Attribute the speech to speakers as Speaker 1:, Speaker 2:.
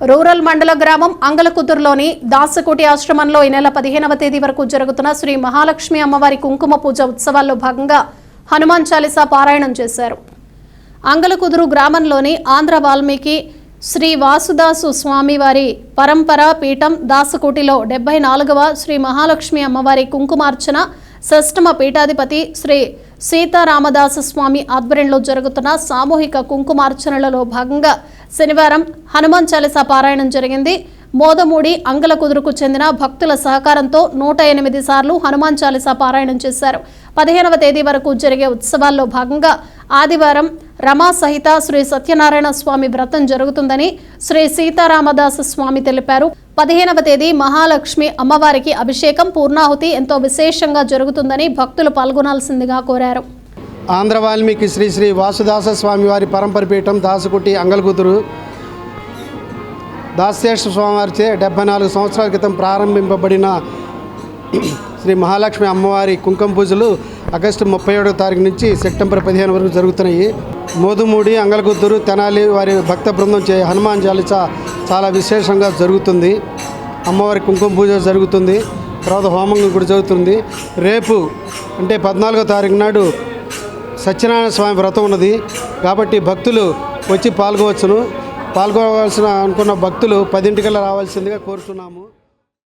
Speaker 1: Rural మండల గ్రామం అంగలకుదురులోని దాసకోటి ఆశ్రమంలో ఈ నెల పదిహేనవ తేదీ వరకు జరుగుతున్న శ్రీ మహాలక్ష్మి అమ్మవారి కుంకుమ పూజ ఉత్సవాల్లో భాగంగా హనుమాన్ చాలీసా పారాయణం చేశారు. అంగలకుదురు గ్రామంలోని ఆంధ్ర వాల్మీకి శ్రీ వాసుదాసు స్వామివారి పరంపర పీఠం దాసకోటిలో డెబ్బై నాలుగవ శ్రీ మహాలక్ష్మి అమ్మవారి కుంకుమార్చన షష్టమ పీఠాధిపతి శ్రీ సీతారామదాస స్వామి ఆధ్వర్యంలో జరుగుతున్న సామూహిక కుంకుమార్చనలలో భాగంగా శనివారం హనుమాన్ చాలీసా పారాయణం జరిగింది. మోదమూడి అంగల కుదురుకు చెందిన భక్తుల సహకారంతో నూట ఎనిమిది సార్లు హనుమాన్ చాలీసా పారాయణం చేశారు. పదిహేనవ తేదీ వరకు జరిగే ఉత్సవాల్లో భాగంగా ఆదివారం రమా సహిత శ్రీ సత్యనారాయణ స్వామి వ్రతం జరుగుతుందని శ్రీ సీతారామదాస స్వామి తెలిపారు. పదిహేనవ తేదీ మహాలక్ష్మి అమ్మవారికి అభిషేకం పూర్ణాహుతి ఎంతో విశేషంగా జరుగుతుందని భక్తులు పాల్గొనాల్సిందిగా కోరారు.
Speaker 2: ఆంధ్ర వాల్మీకి శ్రీ శ్రీ వాసుదాస స్వామివారి పరంపర పీఠం దాసకుటి అంగలగుతురు దాసేశ్వర స్వామివారిచే డెబ్బై నాలుగు సంవత్సరాల క్రితం ప్రారంభింపబడిన శ్రీ మహాలక్ష్మి అమ్మవారి కుంకుమ పూజలు ఆగస్టు ముప్పై ఏడవ తారీఖు నుంచి సెప్టెంబర్ పదిహేను వరకు జరుగుతున్నాయి. మోదుమూడి అంగలగుద్దూరు తెనాలి వారి భక్త బృందం చే హనుమాన్ చాలీస చాలా విశేషంగా జరుగుతుంది. అమ్మవారి కుంకుమ పూజ జరుగుతుంది. తర్వాత హోమం కూడా జరుగుతుంది. రేపు అంటే పద్నాలుగో తారీఖు నాడు సత్యనారాయణ స్వామి వ్రతం ఉన్నది. కాబట్టి భక్తులు వచ్చి పాల్గొవచ్చును. పాల్గొవలసిన అనుకున్న భక్తులు పదింటికల్లా రావాల్సిందిగా కోరుతున్నాము.